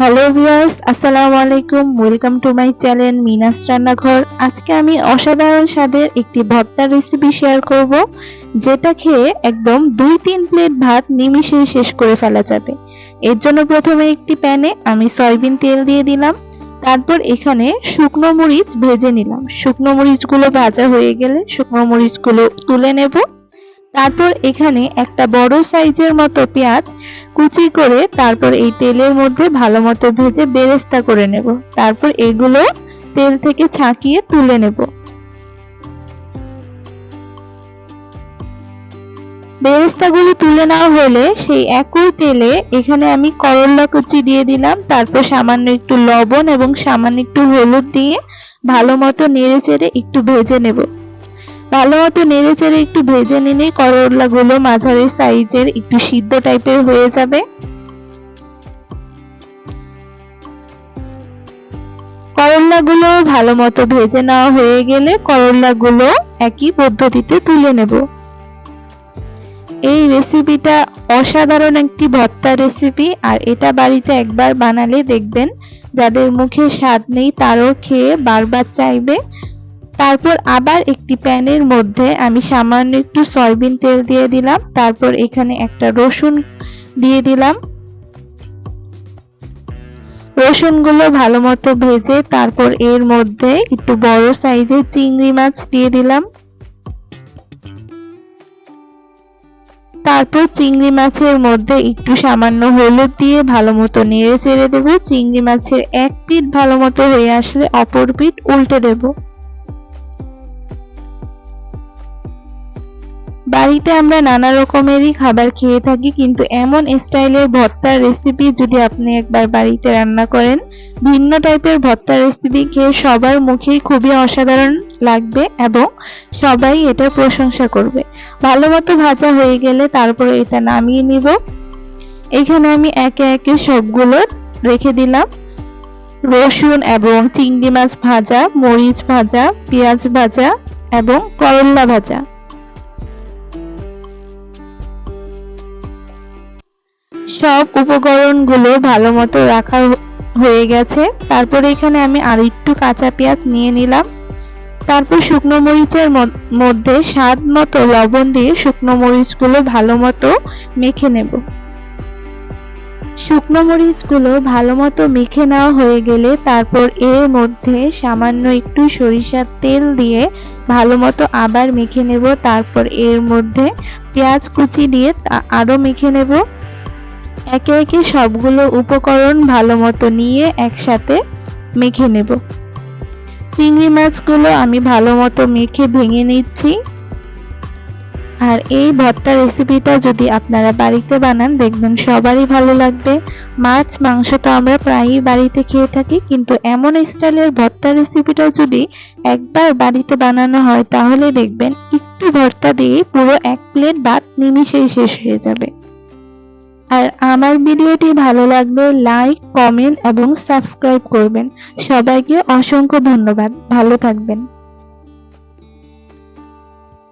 Hello viewers আসসালামু আলাইকুম welcome to my channel মিনাস রান্নাঘর আজকে আমি অসাধারণ স্বাদের একটি ভর্তার রেসিপি শেয়ার করব, যেটা খেয়ে একদম দুই তিন প্লেট ভাত নিমিষে শেষ করে ফেলা যাবে। এর জন্য প্রথমে একটি প্যানে আমি সয়াবিন তেল দিয়ে দিলাম। তারপর এখানে শুকনো মরিচ ভেজে নিলাম। শুকনো মরিচগুলো ভাজা হয়ে গেলে শুকনো মরিচগুলো তুলে নেব। তারপর এখানে একটা বড় সাইজের মতো পেঁয়াজ কুচি করে তারপর এই তেলের মধ্যে ভালো মতো ভেজে বেরেস্তা করে নেব। তারপর এগুলো তেল থেকে ছাঁকিয়ে তুলে নেব। বেরেস্তাগুলো তুলে নেওয়া হলে সেই একই তেলে এখানে আমি করল্লা কুচি দিয়ে দিলাম। তারপর সামান্য একটু লবণ এবং সামান্য একটু হলুদ দিয়ে ভালো মতো নেড়ে চেড়ে একটু ভেজে নেব। ভালো মতো নেড়ে চেড়ে একটু ভেজে নিলে করলা গুলো মাঝারি সাইজের একটু সিদ্ধ টাইপের হয়ে যাবে। করলা গুলো ভালো মতো ভেজে নেওয়া হয়ে গেলে করলা গুলো একই পদ্ধতিতে তুলে নেব। এই রেসিপিটা অসাধারণ একটি ভর্তা রেসিপি আর এটা বাড়িতে একবার বানালে দেখবেন যাদের মুখে স্বাদ নেই তারও খেয়ে বারবার চাইবে। তারপর আবার একটি প্যানের মধ্যে আমি সামান্য একটু সয়াবিন তেল দিয়ে দিলাম। তারপর এখানে একটা রসুন দিয়ে দিলাম। রসুনগুলো ভালো মতো ভেজে তারপর এর মধ্যে একটু বড় সাইজের চিংড়ি মাছ দিয়ে দিলাম। তারপর চিংড়ি মাছের মধ্যে একটু সামান্য হলুদ দিয়ে ভালো মতো নেড়ে চেড়ে দেবো। চিংড়ি মাছের এক পিঠ ভালো মতো হয়ে আসলে অপর পিঠ উল্টে দেবো। বাড়িতে আমরা নানা রকমেরই খাবার খেয়ে থাকি, কিন্তু এমন স্টাইলের ভর্তার রেসিপি যদি আপনি একবার বাড়িতে রান্না করেন, ভিন্ন টাইপের ভর্তার রেসিপি খেয়ে সবার মুখেই খুবই অসাধারণ লাগবে এবং সবাই এটা প্রশংসা করবে। ভালো মতো ভাজা হয়ে গেলে তারপরে এটা নামিয়ে নিব। এখানে আমি একে একে সবগুলো রেখে দিলাম। রসুন এবং চিংড়ি মাছ ভাজা, মরিচ ভাজা, পেঁয়াজ ভাজা এবং করল্লা ভাজা। সব উপকরণগুলো ভালো মতো রাখা হয়ে গেছে। তারপর এখানে আমি আর একটু কাঁচা পেঁয়াজ নিয়ে নিলাম। তারপর শুকনো মরিচের মধ্যে স্বাদ মতো লবণ দিয়ে শুকনো মরিচগুলো ভালো মতো মেখে নেব। শুকনো মরিচগুলো ভালো মতো মেখে নেওয়া হয়ে গেলে তারপর এর মধ্যে সামান্য একটু সরিষার তেল দিয়ে ভালো মতো আবার মেখে নেব। তারপর এর মধ্যে পেঁয়াজ কুচি দিয়ে আরও মেখে নেব। একে একে সবগুলো উপকরণ ভালো মতো নিয়ে একসাথে মেখে নেব। চিংড়ি মাছগুলো আমি ভালো মতো মেখে ভেঙে নিচ্ছি। আর এই ভর্তা রেসিপিটা যদি আপনারা বাড়িতে বানান, দেখবেন সবারই ভালো লাগবে। মাছ, মাংস তো আমরা প্রায়ই বাড়িতে খেয়ে থাকি, কিন্তু এমন স্টাইলের ভর্তা রেসিপিটাও যদি একবার বাড়িতে বানানো হয়, তাহলে দেখবেন একটু ভর্তা দিয়ে পুরো এক প্লেট ভাত নিমিশেই শেষ হয়ে যাবে। আর আমার ভিডিওটি ভালো লাগলে লাইক কমেন্ট এবং সাবস্ক্রাইব করবেন। সবাইকে অসংখ্য ধন্যবাদ। ভালো থাকবেন।